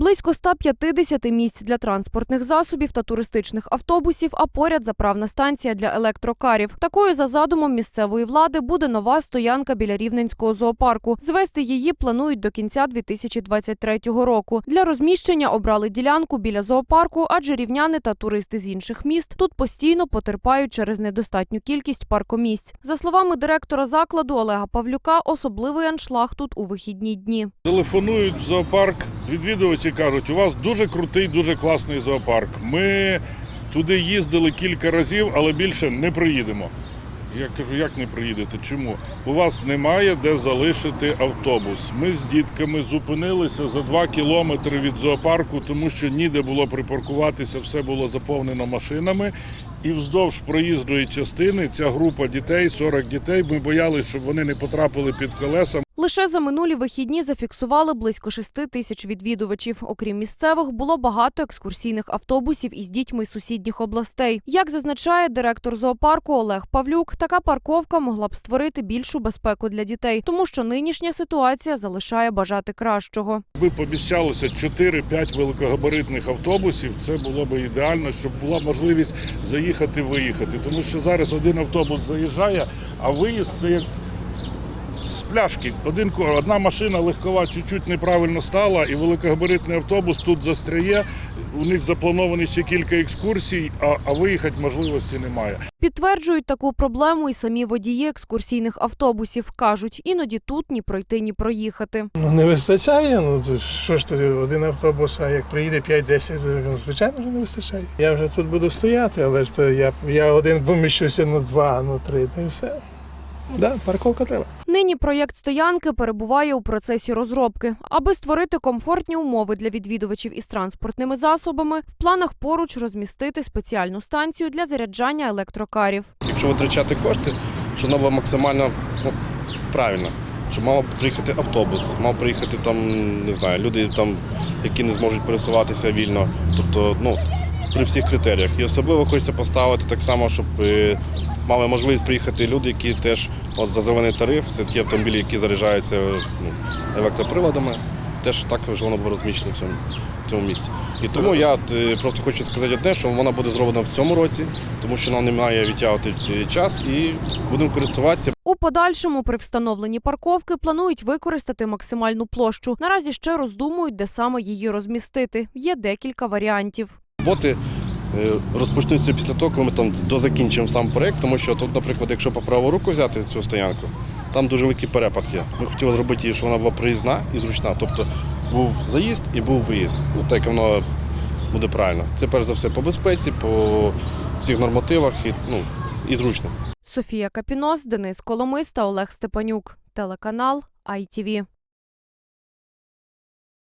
Близько 150 місць для транспортних засобів та туристичних автобусів, а поряд заправна станція для електрокарів. Такою за задумом місцевої влади буде нова стоянка біля рівненського зоопарку. Звести її планують до кінця 2023 року. Для розміщення обрали ділянку біля зоопарку, адже рівняни та туристи з інших міст тут постійно потерпають через недостатню кількість паркомісць. За словами директора закладу Олега Павлюка, особливий аншлаг тут у вихідні дні. Телефонують в зоопарк, відвідувачі кажуть, у вас дуже крутий, дуже класний зоопарк. Ми туди їздили кілька разів, але більше не приїдемо. Я кажу, як не приїдете? Чому? У вас немає де залишити автобус. Ми з дітками зупинилися за два кілометри від зоопарку, тому що ніде було припаркуватися, все було заповнено машинами. І вздовж проїзної частини ця група дітей, 40 дітей, ми боялися, щоб вони не потрапили під колеса. Лише за минулі вихідні зафіксували близько 6 тисяч відвідувачів. Окрім місцевих, було багато екскурсійних автобусів із дітьми сусідніх областей. Як зазначає директор зоопарку Олег Павлюк, така парковка могла б створити більшу безпеку для дітей, тому що нинішня ситуація залишає бажати кращого. Якби поміщалося 4-5 великогабаритних автобусів, це було б ідеально, щоб була можливість заїхати виїхати. Тому що зараз один автобус заїжджає, а виїзд це як пляшки. Один ко- одна машина легкова чуть-чуть неправильно стала, і великогабаритний автобус тут застряє. У них заплановані ще кілька екскурсій, а, а виїхати можливості немає. Підтверджують таку проблему і самі водії екскурсійних автобусів. кажуть, іноді тут ні пройти, ні проїхати. Ну не вистачає. Ну що ж тоді один автобус, а як приїде 5-10, звичайно вже не вистачає. Я вже тут буду стояти, але ж то я, я один поміщуся, ну два, ну три, та й все. Да, парковка треба. Нині проєкт стоянки перебуває у процесі розробки. Аби створити комфортні умови для відвідувачів із транспортними засобами, в планах поруч розмістити спеціальну станцію для заряджання електрокарів. Якщо витрачати кошти, що було максимально ну, правильно. Щоб мав приїхати автобус, мав приїхати там, не знаю, люди, там, які не зможуть пересуватися вільно. Тобто, ну, при всіх критеріях. І особливо хочеться поставити так само, щоб е, мали можливість приїхати люди, які теж от за зелений тариф, це ті автомобілі, які заряджаються ну, електроприладами, теж також воно буде розміщено в цьому, в цьому місті. І тому я е, просто хочу сказати одне, що вона буде зроблена в цьому році, тому що нам немає відтягувати час і будемо користуватися. У подальшому при встановленні парковки планують використати максимальну площу. Наразі ще роздумують, де саме її розмістити. Є декілька варіантів. Роботи е, розпочнуться після того, коли ми там дозакінчимо сам проєкт, тому що тут, наприклад, якщо по праву руку взяти цю стоянку, там дуже великий перепад є. Ми хотіли зробити її, щоб вона була проїзна і зручна. Тобто був заїзд і був виїзд. Ну, так воно буде правильно. Це перш за все по безпеці, по всіх нормативах і, ну, і зручно. Софія Капінос, Денис Коломис та Олег Степанюк. Телеканал ITV.